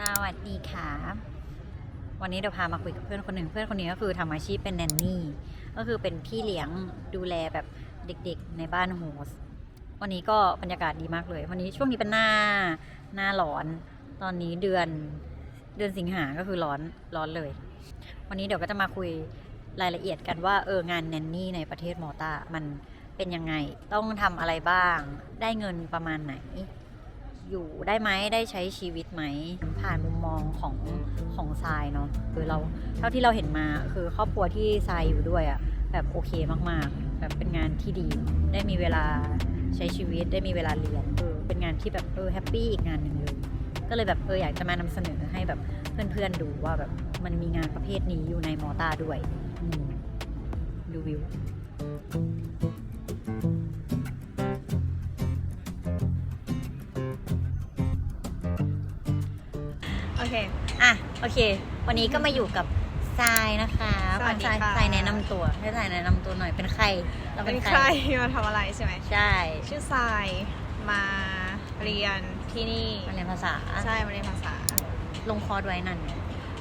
สวัสดีค่ะวันนี้เดี๋ยวพามาคุยกับเพื่อนคนหนึ่งเพื่อนคนนี้ก็คือทำอาชีพเป็นแนนนี่ ก็คือเป็นพี่เลี้ยงดูแลแบบเด็กๆในบ้านโฮสวันนี้ก็บรรยากาศดีมากเลย วันนี้ช่วงนี้เป็นหน้าหน้าร้อน ตอนนี้เดือนเดือนสิงหาก็คือร้อนร้อนเลย วันนี้เดี๋ยวก็จะมาคุยรายละเอียดกันว่าเอองานแนนนี่ในประเทศมอตามันเป็นยังไง ต้องทำอะไรบ้าง ได้เงินประมาณไหน อยู่ได้ไหมได้ใช้ชีวิตไหม ผ่านมุมมองของของทรายเนาะคือเราเท่าที่เราเห็นมาคือครอบครัวที่ทรายอยู่ด้วยอะแบบโอเคมากๆ แบบเป็นงานที่ดี ได้มีเวลาใช้ชีวิตได้มีเวลาเรียนเออเป็นงานที่แบบเออแฮปปี้อีกงานหนึ่งเลยก็เลยแบบเอออยากจะมานำเสนอให้แบบเพื่อนๆดูว่าแบบมันมีงานประเภทนี้อยู่ในมอตาด้วยอืมดูวิว เค อะ โอเค วันนี้ก็มาอยู่กับทรายนะคะสวัสดีทรายค่ะ ทรายแนะนำตัว ให้ทรายแนะนำตัวหน่อย เป็นใคร เราเป็เป็นนใคใคร รมาทำอะไรใช่ไหม ใช่ชื่อทรายมาเรียนที่นี่ มาเรียนภาษา ใช่ มาเรียนภาษา ลงคอร์สไว้นั่น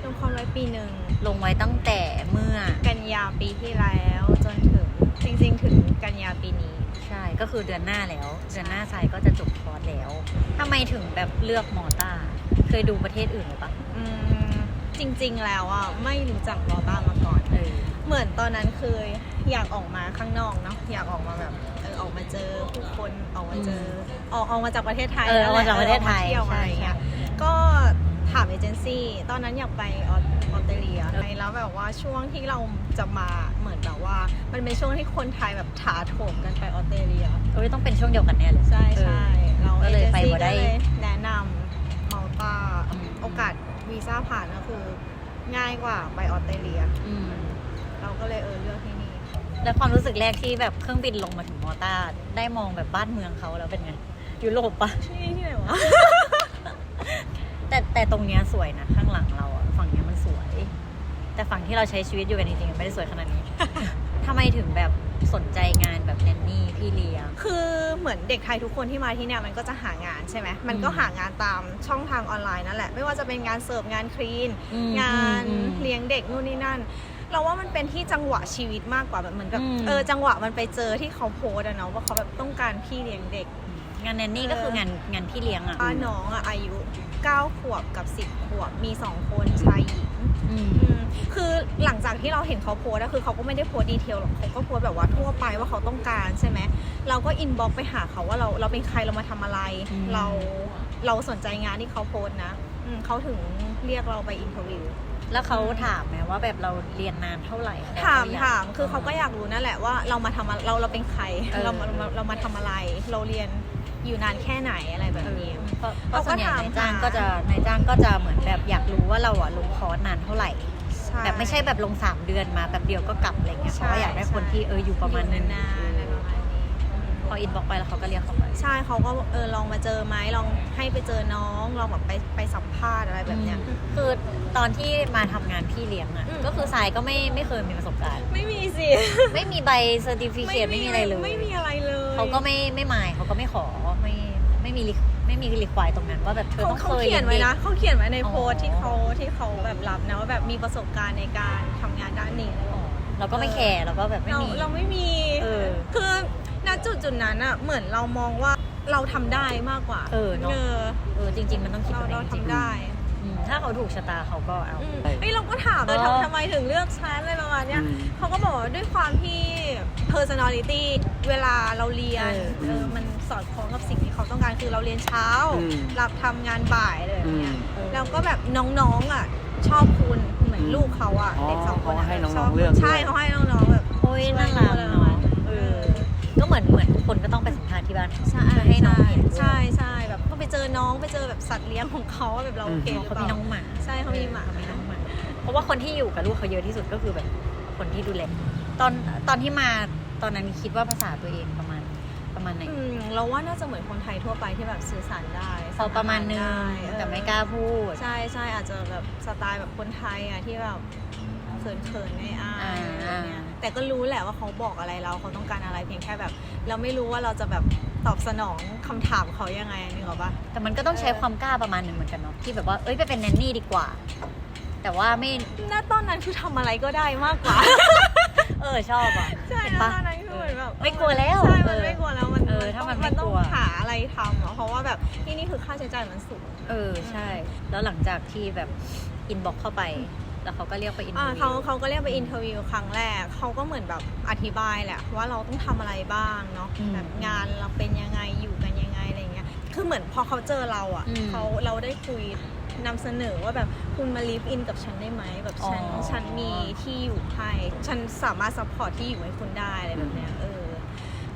ลงความร้อยปีหนึ่ง ลงไว้ตั้งแต่เมื่อ กันยาปีที่แล้วจนถึง จริงๆ ถึงกันยาปีนี้ ใช่ ก็คือเดือนหน้าแล้ว เดือนหน้าทรายก็จะจบคอร์สแล้วทำไมถึงแบบเลือกมอต้า เคยดูประเทศอื่นหรือปะอืมจริงๆแล้วอะไม่รู้จักลอต้ามาก่อน เออ เหมือนตอนนั้นคืออยากออกมาข้างนอกเนาะอยากออกมาแบบเออออกมาเจอผู้คนออกมาเจอออกออกมาจากประเทศไทยเออนั่นเอาแหมาลจากประเทศไทยออกมาเที่ยวมาใช่อะไรใช่เงี้ยก็ถามเอเจนซี่ตอนนั้นอยากไปออสออสเตรเลียแล้วแบบว่าช่วงที่เราจะมาเหมือนแบบว่า มันเป็นช่วงที่คนไทยแบบถาโถมกันไปออสเตรเลีย เอ้ยต้องเป็นช่วงเดียวกันแน่เลย ใช่เออใช่เราก็เอเลยเจนไปซี่บ่ก็ได้ เลยแนะนำมาลตาอืม โอกาสวีซ่าผ่านก็คือ ง่ายกว่าไปออสเตรเลีย อืมเราก็เลยเออเลือกที่นี่ แล้วความรู้สึกแรกที่แบบเครื่องบินลงมาถึงมอต้าได้มองแบบบ้านเมืองเขาแล้วเป็นไงยุโรปปะ ที่นี่ที่ไหนวะ แต่แต่ตรงเนี้ยสวยนะข้างหลังเราอะฝั่งเนี้ยมันสวย แต่ฝั่งที่เราใช้ชีวิตอยู่กันจริงๆไม่ได้สวยขนาดนี้ ทำไมถึงแบบสนใจงานแบบแนนนี่พี่เลี้ยง คือเหมือนเด็กไทยทุกคนที่มาที่เนี่ยมันก็จะหางานใช่ไหมมันก็อืมหางานตามช่องทางออนไลน์นั่นแหละ ไม่ว่าจะเป็นงานเสิร์ฟงานคลีน อืมงานอืมเลี้ยงเด็กนู่นนี่นั่น เราว่ามันเป็นที่จังหวะชีวิตมากกว่าแบบเหมือนกับอืม เออจังหวะมันไปเจอที่เขาโพสต์อะเนาะว่าเขาแบบต้องการพี่เลี้ยงเด็ก งานแนนนี่ก็คืองานงานพี่เลี้ยงอะป้าน้องอะอายุ 9 ขวบกับ 10 ขวบมี 2 คนชายหญิงอืม อืมคือหลังจากที่เราเห็นเขาโพสต์อะคือเขาก็ไม่ได้โพสต์ดีเทลหรอกเขาก็โพสต์แบบว่าทั่วไปว่าเขาต้องการใช่ไหมเราก็อินบ็อกไปหาเขาว่าเราเราเป็นใครเรามาทำอะไร อืม เราเราสนใจงานที่เขาโพสต์นะอืมเขาถึงเรียกเราไปอินเทอร์วิว แล้วเขาถามไหมว่าแบบเราเรียนนานเท่าไหร่ถามถามคือเขาก็อยากรู้นั่นแหละว่าเรามาทำอะเราเราเป็นใครเออ เรามาเราเรามาทำอะไร เราเรียน อยู่นานแค่ไหนอะไรแบบนี้เพราะเพราะส่วนใหญ่เขาก็ถามนายจ้างหาก็จะนายจ้างก็จะเหมือนแบบอยากรู้ว่าเราอะลงคอร์สนานเท่าไหร่ใช่แบบไม่ใช่แบบลงสามเดือนมาแบบเดียวก็กลับอะไรเงี้ยใช่เขาก็อยากได้คนที่เอออยู่ประมาณนึงนานๆอะไรประมาณนี้อืมพออินบอกไปแล้วเขาก็เรียกเขาไปใช่เขาก็เออลองมาเจอไหมลองให้ไปเจอน้องลองแบบไปไปสัมภาษณ์อะไรแบบเนี้ยคือตอนที่มาทำงานพี่เลี้ยงอะอืมก็คือทรายก็ไม่ไม่เคยมีประสบการณ์ ไม่มีสิไม่มีใบเซอร์ติฟิเคตไม่มีอะไรเลยไม่มีอะไรเลยเขาก็ไม่ไม่หมายเขาก็ไม่ขอไม่ไม่มีไม่มีรีควายตรงนั้น ว่าแบบเธอเขาต้องเขาเคยเขียนไว้นะด็กเขาเขียนไว้ในโพสอ๋อต์ที่เขาที่เขาแบบรับนะว่าแบบมีประสบการณ์ในการทำงานด้านนี้อะไรแบบนี้เราก็ไม่แคร์เราก็แบบไม่เรามีเราไม่มีเออคือณจุดจุดๆนั้นอะเหมือนเรามองว่าเราทำได้มากกว่า เออเนอะเออเออจริง ๆ มันต้องคิดเราตัวเอเรางจริงทำได้อืม ถ้าเขาถูกชะตาเขาก็เอาอืมเฮ้ยเราก็ถามเลยเออทำทำไมถึงเลือกฉันอะไรประมาณเนี้ยเขาก็บอกว่าด้วยความที่ personality เวลาเราเรียนเออมันสอดคล้องกับสิ่งที่เขาต้องการคือเราเรียนเช้า อืมรับทำงานบ่ายอะไรแบบเนี้ยเออ แล้วก็แบบน้องๆอะชอบคุณเหมือนลูกเขาอะอ๋อเด็กสองคนอะเขาให้น้องๆชบเลือกด้วย ใช่เขาให้น้องๆแบบโอ้ยน่ารักช่วยดูอะไรประเนาะมาณนี้เออ ก็เหมือนเหมือนทุกคนก็ต้องไปสัมภาษณ์ที่บ้านใช่เพื่อให้น้องเห็นด้วยใช่ใช่แบบก็ไป เจอน้องไปเจอแบบสัตว์เลี้ยงของเขาว่าแบบเราโอเคหรือเขาเปมีล่าน้องหมาใช่เขามีหมาเขมีน้องหมาเพราะว่าคนที่อยู่กับลูกเขาเยอะที่สุดก็คือแบบคนที่ดูแลตอนตอนที่มาตอนนั้นคิดว่าภาษาตัวเองประมาณประมาณไหนอืมเราว่าน่าจะเหมือนคนไทยทั่วไปที่แบบสื่อสารได้พอประมาณนึงได้เออแต่ไม่กล้าพูด ใช่ใช่อาจจะแบบสไตล์แบบคนไทยอะที่แบบเขินเขินไม่อายอ่าอะไรเงี้ยแต่ก็รู้แหละว่าเขาบอกอะไรเราเขาต้องการอะไรเพียงแค่แบบ เราไม่รู้ว่าเราจะแบบ ตอบสนองคำถามเขายังไงนึกออกปะแต่มันก็ต้องใช้ความกล้าประมาณหนึ่งเหมือนกันเนาะที่แบบว่าเอ้ยไปเป็นแนนนี่ดีกว่า แต่ว่าไม่ณตอนนั้นคือทำอะไรก็ได้มากกว่า เออชอบอะใช่เห็นณปะ ตอนนั้นคือเหมือนแบบไม่กลัวแล้วใช่มันเออไม่กลัวแล้วมันเออถ้ามันไม่มันต้องกลัว หาอะไรทำอะเพราะว่าแบบที่นี่คือค่าใช้จ่ายมันสูง เออใช่ แล้วหลังจากที่แบบอินบ็อกเข้าไป แล้วเขาก็เรียกไปอินอ่าวิวเขาเขาก็เรียกไปอินเทอร์วิวครั้งแรกเขาก็เหมือนแบบอธิบายแหละว่าเราต้องทำอะไรบ้างเนาะอืมแบบงานเราเป็นยังไงอยู่กันยังไงอะไรเงี้ยคือเหมือนพอเขาเจอเราอะอืมเขาเราได้คุยนำเสนอว่าแบบคุณมาลีฟอินกับฉันได้ไหมแบบฉันอ๋อฉันมีที่อยู่ให้ฉันสามารถซัพพอร์ตที่อยู่ให้คุณได้อะไรแบบเนี้ยเออ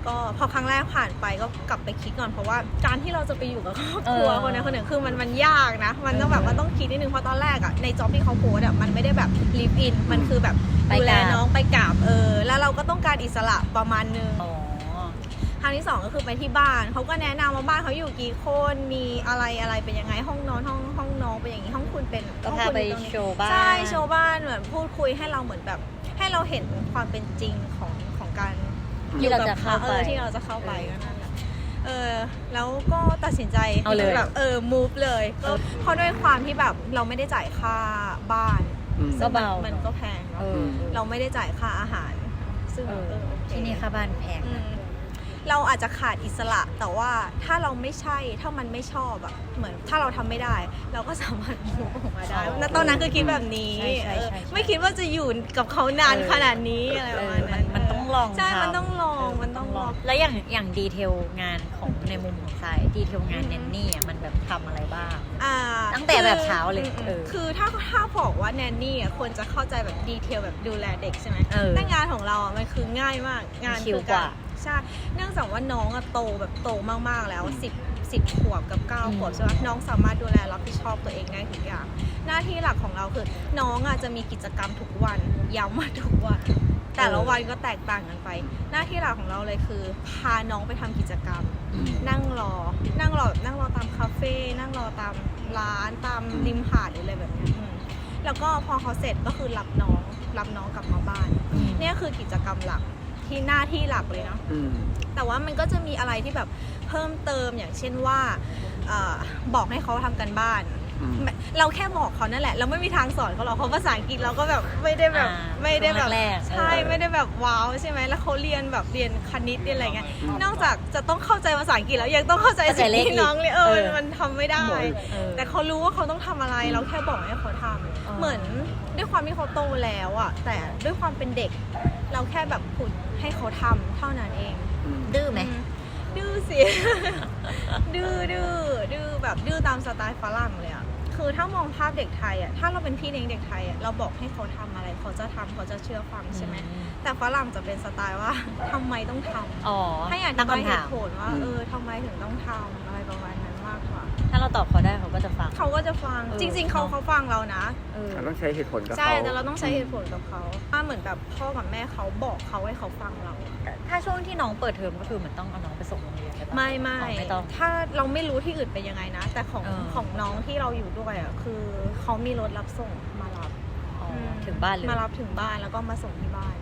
ก็พอครั้งแรกผ่านไปก็กลับไปคิดก่อนเพราะว่าการที่เราจะไปอยู่กับครอบครัวเออคนใดคนหนึ่งคือมันมันยากนะ มันต้องแบบเออมันต้องคิดนิดนึงเพราะตอนแรกอะในจ็อบที่เขาโพสอะมันไม่ได้แบบลิฟอินมันคือแบบไปดูแลกราบ น้องไปกราบเออ แล้วเราก็ต้องการอิสระประมาณนึง อ๋อครั้งที่สองก็คือไปที่บ้าน เขาก็แนะนำว่าบ้านเขาอยู่กี่คน มีอะไรอะไรเป็นยังไง ห้องนอนห้องห้องน้องเป็นอย่างนี้ ห้องคุณเป็นก็ห้องพาคุณไปอยู่ตรงนี้โชว์บ้าน ใช่ โชว์บ้านเหมือนพูดคุยให้เราเหมือนแบบ ให้เราเห็นความเป็นจริงของของการ ที่เราจะเข้าไปเออที่เราจะเข้าไปก็นั่นแหละเออแล้วก็ตัดสินใจเอาเลย แบบเออ move เลยก็เพราะด้วยความที่แบบเราไม่ได้จ่ายค่าบ้าน อืม ก็เบา มันก็แพงเอเนาะอเราไม่ได้จ่ายค่าอาหาร ซึ่งเออเออโอเคที่นี่ค่าบ้านแพง อืนะมเราอาจจะขาดอิสระแต่ว่าถ้าเราไม่ใช่ถ้ามันไม่ชอบอะเหมือนถ้าเราทำไม่ได้ เราก็สามารถมูฟออกมาได้อ๋อณตอนนั้นคือคิดแบบนี้ใช่ใช่เออใช่ใช่ไม่คิดว่าจะอยู่กับเขานานเออขนาดนี้อะไรประมาณเออมันั้นนมันต้อง ลองใช่ทำมันต้องลองเมันต้องลอง แล้วอย่างอย่างดีเทลงานของในมุมของสายดีเทลงานแนนนี่อะมันแบบทำอะไรบ้าง อ่าตั้งแต่แบบเช้าเลยอืมเออคือถ้าถ้าบอกว่าแนนนี่อะควรจะเข้าใจแบบดีเทลแบบดูแลเด็กใช่ไหมเออแต่งานของเราอะมันคือง่ายมากงานชิลคือกว่าใช่เนื่องจากว่าน้องอะโตแบบโตมากๆแล้วสิบสิบขวบกับเก้าอืม ขวบใช่ไหมน้องสามารถดูแลรับผิดชอบตัวเองได้ทุกอย่าง หน้าที่หลักของเราคือน้องอะจะมีกิจกรรมทุกวันย้ำว่าทุกวัน แต่ละวันก็แตกต่างกันไป หน้าที่หลักของเราเลยคือ พาน้องไปทำกิจกรรมอืมนั่งรอ นั่งรอแบบนั่งรอตามคาเฟ่ นั่งรอตามร้านตามริมหาดหรืออะไรแบบเนี้ยอืมแล้วก็พอเขาเสร็จก็คือรับน้อง รับน้องกลับมาบ้านอืมเนี่ยคือกิจกรรมหลักที่หน้าที่หลักเลยเนาะ อืม แต่ว่ามันก็จะมีอะไรที่แบบเพิ่มเติมอย่างเช่นว่าเออบอกให้เขาทำกันบ้านอืม เราแค่บอกเขานั่นแหละ เราไม่มีทางสอนเขาหรอกเพราะภาษาอังกฤษเราก็แบบไม่ได้แบบอ่าไม่ได้แบบแรกๆใช่เออ ไม่ได้แบบว้าวใช่ไหมแล้วเขาเรียนแบบเรียนคณิตเรียนอะไรเงี้ยอืมนอกจากจะต้องเข้าใจภาษาอังกฤษแล้วยังต้องเข้าใจเข้าใจสิ่งเลขที่น้องเรียนเออเออมันทำไม่ได้ เออ แต่เขารู้ว่าเขาต้องทำอะไรเราแค่บอกให้เขาทำอ๋อเหมือนด้วยความที่เขาโตแล้วอะแต่ด้วยความเป็นเด็ก เราแค่แบบผุดให้เขาทำเท่านั้นเองอืมดื้อไหมดื้อสิ ดื้อดื้อดื้อแบบดื้อตามสไตล์ฝรั่งเลยอะ คือถ้ามองภาพเด็กไทยอะถ้าเราเป็นพี่เลี้ยงเด็กไทยอะเราบอกให้เขาทำอะไรเขาจะทำเขาจะเชื่อฟังใช่ไหมแต่ฝรั่งจะเป็นสไตล์ว่าทำไมต้องทำอ๋อให้อธิตั้งบายคำเหถามตุผลว่าอืมเออทำไมถึงต้องทำอะไรประมาณนั้นมากกว่า ถ้าเราตอบเขาได้เขาก็จะฟัง เขาก็จะฟัง เออจริง ๆ เขาเนอะ เขาฟังเรานะ เออ เราต้องใช้เหตุผลกับเขาใช่แต่เราต้องใช้เหตุผลกับเขาถ้าเหมือนแบบพ่อกับแม่เขาบอกเขาให้เขาฟังเรา ถ้าช่วงที่น้องเปิดเทอมก็คือเหมือนต้องเอาน้องไปส่งโรงเรียนใช่ปะไม่ไม่ อ๋อไม่ต้อง ถ้าเราไม่รู้ที่อื่นเป็นยังไงนะ แต่ของเออ ของน้องที่เราอยู่ด้วยอะคือเขามีรถรับส่งมารับอ๋ออมถึง บ้านเลย มารับถึงบ้านแล้วก็มาส่งที่บ้าน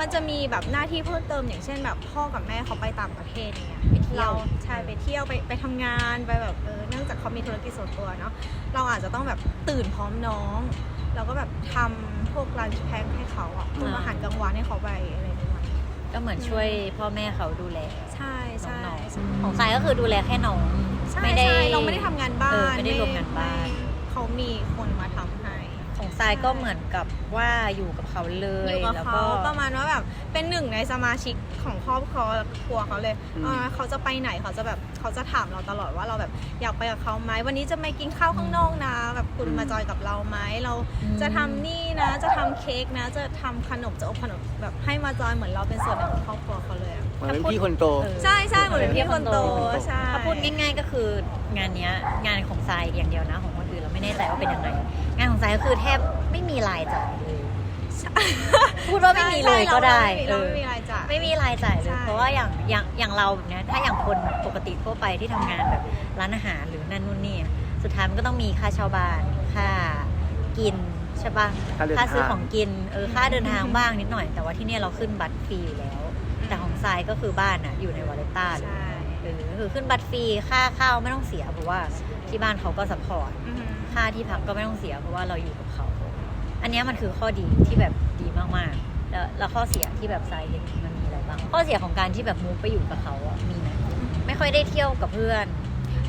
มันจะมีแบบหน้าที่เพิ่มเติมอย่างเช่นแบบพ่อกับแม่เขาไปต่างประเทศอย่างเงี้ยไปเที่ยวราใช่ไปเที่ยวไปไปทำงานไปแบบเออเนื่องจากเขามีธุรกิจส่วนตัวเนาะเราอาจจะต้องแบบตื่นพร้อมน้องแล้วก็แบบทำพวกรันช์แพ็คให้เขาอะพวกอาหารกลางวันให้เขาไปอะไรประมาณนี้ก็เหมือนช่วยพ่อแม่เขาดูแล ใช่ใช่น้องๆของสายก็คือดูแลแค่น้องใช่ไม่ได้ใช่เราไม่ได้ทำงานบ้าเออนไม่ได้รวมงานบ้านไม่เขามีคนมาทำให้ของ ทรายก็เหมือนกับว่าอยู่กับเขาเลอยยู่กับแล้วเขาก็ ประมาณว่าแบบเป็นหนึ่งในสมาชิกของครอบครัวครัวเขาเลยอืมอ่าเขาจะไปไหนเขาจะแบบเขาจะถามเราตลอดว่าเราแบบอยากไปกับเขาไหมวันนี้จะไปกินข้าวข้างนอกนะ แบบคุณมาจอยกับเราไหมเราอืมจะทำนี่นะจะทำเค้กนะ จะทำขนมจะอบขนมแบบให้มาจอยเหมือนเราเป็นส่วนหนึ่งของครอบครัวเขาเลยอะเหมือนเป็นพี่คนโต เออ ใช่ใช่เหมือนเป็นพี่คนโตใช่ ถ้าพูดง่ายๆก็คืองานเนี้ยงานของทรายอย่างเดียวนะ ของคนอื่นเราไม่แน่ใจว่าเป็นยังไง งานของทรายก็คือแทบไม่มีรายจ่ายเลยพูดว่าไม่มีเลยก็ได้เราเออไม่มีรายจ่าย ไม่มีรายจ่ายเลใช่ ย เพราะว่าอย่างอย่างอย่างเราแบบเนี้ยถ้าอย่างคนปกติทั่วไปที่ทำงานแบบร้านอาหารหรือนั่นนู่นนี่อะสุดท้ายมันก็ต้องมีค่าเช่าบ้านค่ากินใช่ปะค่าเดินค่าซื้อทางของกินเออค่าเดินทางบ้างนิดหน่อย แต่ว่าที่เนี่ยเราขึ้นบัตรฟรีอยู่แล้ว แต่ของทรายก็คือบ้านอะอยู่ในวาเลต้าเลยใช่เออคือขึ้นบัตรฟรีค่าข้าวไม่ต้องเสียเพราะว่าที่บ้านเขาก็สปอร์ต อือหือ ค่าที่พักก็ไม่ต้องเสีย เพราะว่าเราอยู่กับเขา อันเนี้ยมันคือข้อดีที่แบบดีมากๆ แล้วแล้วข้อเสียที่แบบทรายเห็นมันมีอะไรบ้าง ข้อเสียของการที่แบบมูฟไปอยู่กับเขาอะมีไหมไม่ค่อยได้เที่ยวกับเพื่อน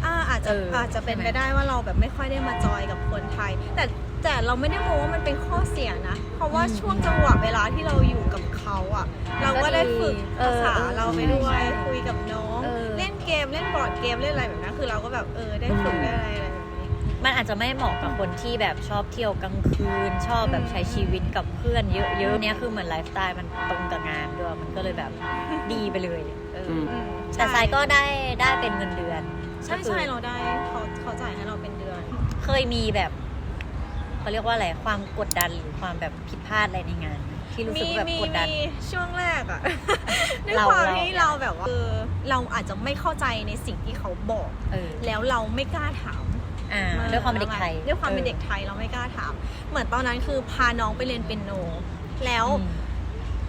อ่าอาจจะเออออาจจะเป็นใช่ไหมไปได้ว่าเราแบบไม่ค่อยได้มาจอยกับคนไทย แต่แต่เราไม่ได้มองว่ามันเป็นข้อเสียนะ เพราะว่าอืมช่วงจังหวะเวลาที่เราอยู่กับเขาอะ เราก็ได้ฝึกเอภาอษาเออเราไปด้วยใช่ใช่คุยกับน้อง เออ เล่นเกมเล่นบอร์ดเกมเล่นอะไรแบบนั้นคือเราก็แบบเออได้ฝึกอืมได้อะไรอะไรแบบนี้ มันอาจจะไม่เหมาะกับคนที่แบบชอบเที่ยวกลางคืน ชอบแบบใช้ชีวิตกับเพื่อนเยอะๆเนี้ยคือเหมือนไลฟ์สไตล์มันตรงกับงานด้วยมันก็เลยแบบดีไปเลยเอออม อืมแต่ทรายก็ได้ได้เป็นเงินเดือนใช่ก็คือ ใช่เราได้เขาเขาจ่ายให้เราเป็นเดือน เคยมีแบบเขาเรียกว่าอะไรความกดดันหรือความแบบผิดพลาดอะไรในงานไหมที่รู้สึมีกว่าแบบมีกดดัน มีช่วงแรกอะ ด้วยเราความเรา ที่เราแบบว่าเออเราอาจจะไม่เข้าใจในสิ่งที่เขาบอก เออ แล้วเราไม่กล้าถาม อ่าด้วยความเป็นเด็กไทยด้วยความเป็นเด็กไทยเราไม่กล้าถาม เหมือนตอนนั้นคือพาน้องไปเรียนเปียโน แล้วอืม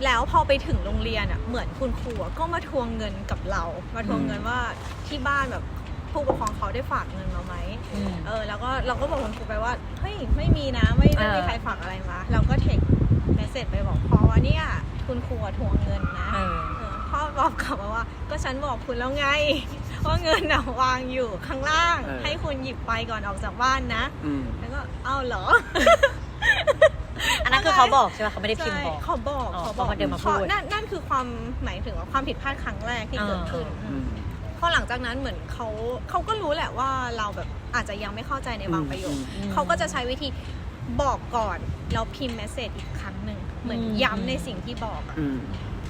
แล้วพอไปถึงโรงเรียนอะเหมือนคุณครูอะก็มาทวงเงินกับเรา มาทวงเงินว่าที่บ้านแบบผู้ปกครองเขาได้ฝากเงินเราไหมอืมเออ แล้วก็เราก็บอกคุณครูไปว่าเฮ้ยไม่มีนะไม่ไม่มีเออใครฝากอะไรมาเราก็เทคเมสเซจไปบอกพ่อว่าเนี่ยคุณครูอะทวงเงินนะเออเออพ่อบอกกลับมาว่า ก็ฉันบอกคุณแล้วไง ว่าเงินน่ะวางอยู่ข้างล่าง เออ ให้คุณหยิบไปก่อนออกจากบ้านนะ อืม แล้วก็เอ้าเหรอ อันนั้นคือเขาบอกใช่ไหมเขาไม่ได้พิมพ์บอก ใช่เขาบอกอ๋อเขาบอกเขาเดินมาพูดเพระนั่นนั่นคือความหมายถึงว่าความผิดพลาดครั้งแรกที่เกิดขึ้นอ่า อืมเพราะหลังจากนั้นเหมือนเขาเขาก็รู้แหละว่าเราแบบอาจจะยังไม่เข้าใจในบางประโยค อืม เขาก็จะใช้วิธีบอกก่อนแล้วพิมพ์เมสเซจอีกครั้งหนึ่งเหมือนอืม ย้ำในสิ่งที่บอกอะอืม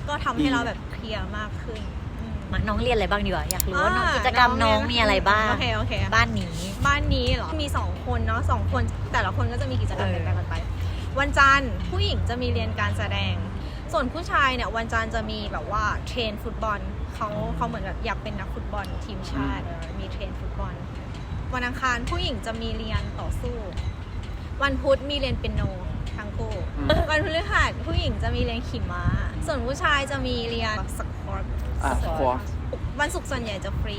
ก็ทำให้เราแบบเคลียร์มากขึ้นอืมมา น้องเรียนอะไรบ้างดีกว่าอยากรู้ว่าน้องอ่ากิจกรรมน้องมีอะไรบ้าง โอเคโอเคบ้านนี้ บ้านนี้เหรอ มีสองคนเนาะสองคน แต่ละคนก็จะมีกิจกรรมเออแตกต่างกันไป วันจันทร์ผู้หญิงจะมีเรียนการแสดง ส่วนผู้ชายเนี่ยวันจันทร์จะมีแบบว่าเทรนฟุตบอลเขาเขาเหมือนแบบอยากเป็นนักฟุตบอลทีมชาติเออมีเทรนฟุตบอล วันอังคารผู้หญิงจะมีเรียนต่อสู้ วันพุธมีเรียนเปียโนทั้งคู่อืมวันพฤหัสผู้หญิงจะมีเรียนขี่ม้า ส่วนผู้ชายจะมีเรียนสควอต อะ squash วันศุกร์ส่วนใหญ่จะฟรี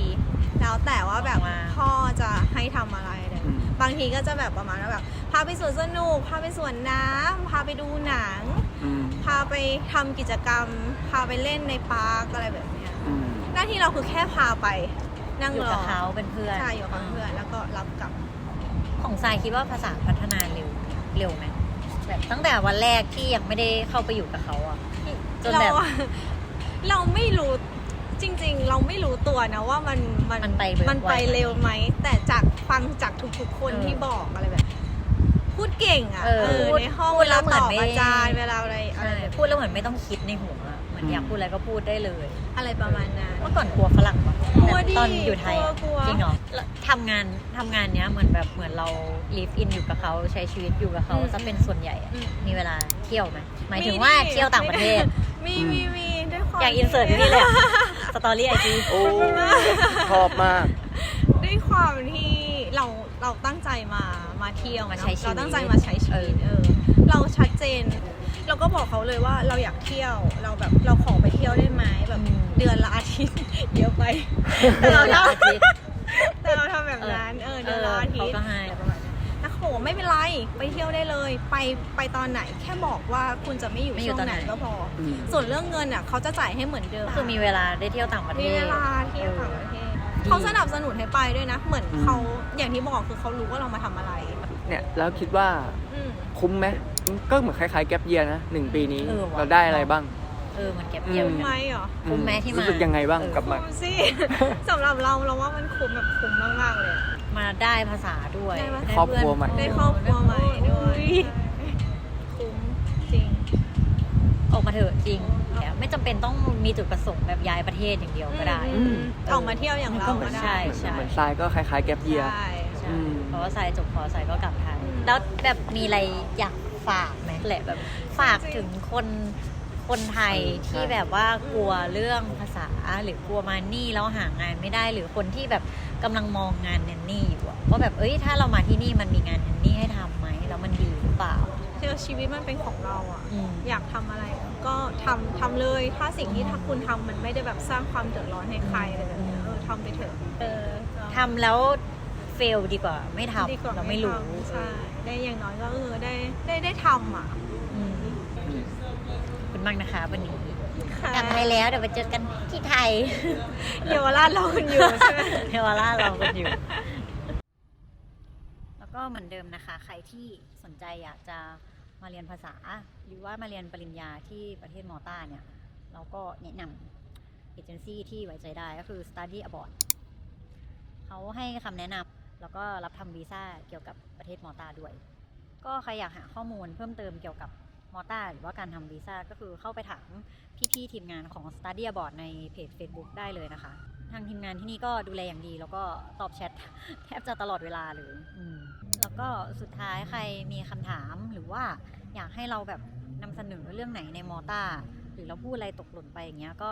แล้วแต่ว่าแบบว้าวพ่อจะให้ทำอะไรเลยอืมบางทีก็จะแบบประมาณว่าแบบพาไปสวนสนุก พาไปสวนน้ำพาไปดูหนัง อืมพาไปทำกิจกรรม พาไปเล่นในปาร์คอะไรแบบเนี้ย อืมหน้าที่เราคือแค่พาไปนั่งอยู่รกัอบเขาเป็นเพื่อนใช่อยู่กับเพื่อนแล้วก็รับกลับ ของทรายคิดว่าภาษาพัฒนาเร็วเร็วไหมแบบตั้งแต่วันแรกที่ยังไม่ได้เข้าไปอยู่กับเขาอะจนเราแบบอะ เราไม่รู้จริง ๆ เราไม่รู้ตัวนะว่ามันมันมันไปเร็วมันไปไวไหมเร็วไหมแต่จากฟังจากทุกๆคนเออที่บอกอะไรแบบ พูดเก่งอะเออเออพูดในห้องพูเวดแล้ลาวเหมืตอนอบไม่ อาจารย์เวลาอะไรอะใช่ไรแบบพูดแล้วเหมือนไม่ต้องคิดในหัวอะเหมือนอยากพูดอะไรก็พูดได้เลย อะไรประมาณนั้น เมื่อก่อนกลัวฝรั่งปะกลัวดิตอนอยู่ไทยอะกลัวกลัว จริงเหรอแล้วทำงานทำงานเนี้ยเหมือนแบบเหมือนเรา live in อยู่กับเขาใช้ชีวิตอยู่กับเขาอืมซะเป็นส่วนใหญ่อะอืมมีเวลาเที่ยวไหมหมายถึงว่าดิเที่ยวต่างประเทศ มีมีมีด้วยความ อยากอินเสิร์ตนี่เลยสตอรี่ไอจีโอ้ชอบมาก ด้วยความที่เราเราตั้งใจมามาเที่ยวมาเนอะใช้ชีวิตเราตั้งใจมาใช้ชีวิตเออเออเราชัดเจน เราก็บอกเขาเลยว่าเราอยากเที่ยวเราแบบเราขอไปเที่ยวได้ไหมแบบอืม เดือนละอาทิตย์ เยอะไปแต่เราทอาทิตย์ำแต่เราทำแบบนั้นเออเดือนละอาทิเขาตย์ก็ให้ประมาณนั้นแล้วเขาบอกว่า ไม่เป็นไรไปเที่ยวได้เลย ไปไปตอนไหนแค่บอกว่าคุณจะไม่อยู่ไม่อยู่ช่วงตอนไหไหนนก็พออืมส่วนเรื่องเงินอะเขาจะจ่ายให้เหมือนเดิมคือมีเวลาได้เที่ยวต่างประเทมีศ เวลาเที่ยวต่างประเทศดีเขาสนับสนุนให้ไปด้วยนะ เหมือนอืมเขาอย่างที่บอกคือเขารู้ว่าเรามาทำอะไรเนี่ยแล้วคิดว่าอืม คุ้มไหมก็เหมือนคล้ายๆแกปเยียนะหนึ่งปีนี้เออว่ะ เราได้อะไรบ้าง เออเหมันเก็บเกี่ยวอืคุ้มกันไหมเหรอคุ้มไหมที่มารู้ รู้สึกยังไงบ้างเออ กลับมา คุ้มสิ สำหรับเราเราว่ามันคุ้มแบบคุ้มมากๆเลยอะ มาได้ภาษาด้วยได้ภาษาได้ครอบเพื่นครัวใหม่ ได้ครอบครัวใหม่ด้วยคุ้มจริง ออกมาเถอะจริงไม่จำเป็นต้องมีจุดประสงค์แบบย้ายประเทศอย่างเดียวก็ได้ อืมออกมาเที่ยวอย่างเราก็เหมืก็อนได้ ใช่ใช่เหมือนทรายก็คล้ายๆแกปเยียใช่ใช่ อืม เพราะว่าสายจบพอสายก็กลับไทย อืม แล้วแบบมีอะไรอยากฝากไหมแหละแบบฝากถึงคนคนไทยเออใช่ที่แบบว่ากลัวเรื่องภาษาหรือกลัวมานี่แล้วหางานไม่ได้หรือคนที่แบบ กำลังมองงานแนนนี่อยู่อะว่าแบบเอ้ยถ้าเรามาที่นี่มันมีงานแนนนี่ให้ทำไหมแล้วมันดีหรือเปล่าคือชีวิตมันเป็นของเราอะอืมอยากทำอะไรก็ทำทำเลย ถ้าสิ่งที่ถ้าคุณทำมันไม่ได้แบบสร้างความเดือดร้อนให้ใครอะไรแบบเนี้ยเออททำไปเถอะเออทำแล้วเฟลดีกว่า ไม่ทำดีกว่าเราไม่รู้ทำใช่ได้อย่างน้อยก็เออได้ได้ได้ทำอะอืมขอบคุณมากนะคะวันนี้ ค่ะกลับไปแล้วเดี๋ยวไปเจอกันที่ไทยเยาวราชเราคุณอยู่ใช่ไหมเทวราชเรากันอยู่ แล้วก็เหมือนเดิมนะคะ ใครที่สนใจอยากจะมาเรียนภาษา หรือว่ามาเรียนปริญญาที่ประเทศมอลตาเนี่ย เราก็แนะนำเอเจนซี่ที่ไว้ใจได้ก็คือ Study Abroad เขาให้คำแนะนำแล้วก็รับทำวีซ่าเกี่ยวกับประเทศมอลตาด้วย ก็ใครอยากหาข้อมูลเพิ่มเติมเกี่ยวกับ มอลตาหรือว่าการทำวีซ่าก็คือเข้าไปถามพี่ๆทีมงานของ Study Abroad ในเพจ Facebook ได้เลยนะคะ ทางทีมงานที่นี่ก็ดูแลอย่างดี แล้วก็ตอบแชทแทบจะตลอดเวลาเลยอืมแล้วก็สุดท้ายใครมีคำถามหรือว่าอยากให้เราแบบนำเสนอเรื่องไหนในมอต้าหรือเราพูดอะไรตกหล่นไปอย่างเงี้ยก็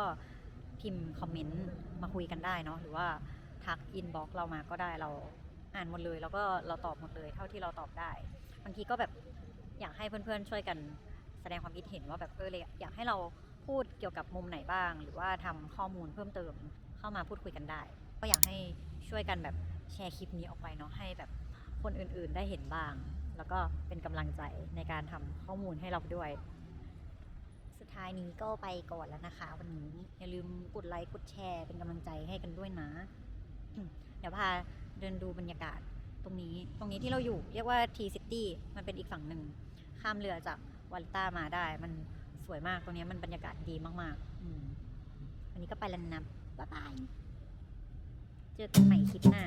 พิมพ์คอมเมนต์มาคุยกันได้เนาะหรือว่าทักอินบ็อกเรามาก็ได้เราอ่านหมดเลย แล้วก็เราตอบหมดเลยเท่าที่เราตอบได้บางทีก็แบบ อยากให้เพื่อนๆช่วยกันแสดงความคิดเห็นว่าแบบเออเลยอยากให้เราพูดเกี่ยวกับมุมไหนบ้าง หรือว่าทำข้อมูลเพิ่มเติมเข้ามาพูดคุยกันได้ ก็อยากให้ช่วยกันแบบแชร์คลิปนี้ออกไปเนาะให้แบบคนอื่นๆได้เห็นบ้าง แล้วก็เป็นกำลังใจในการทำข้อมูลให้เราด้วย สุดท้ายนี้ก็ไปก่อนแล้วนะคะ วันนี้อย่าลืมกดไลค์กดแชร์ เป็นกำลังใจให้กันด้วยนะ เดี๋ยวพาเดินดูบรรยากาศตรงนี้ตรงนี้ที่เราอยู่เรียกว่าทีซิตี้มันเป็นอีกฝั่งหนึ่ง ข้ามเรือจากวาลิต้ามาได้ มันสวยมากตรงนี้มันบรรยากาศดีมากๆอืมวันนี้ก็ไปแล้วนะบ๊ายบายเจอกันใหม่คลิปหน้า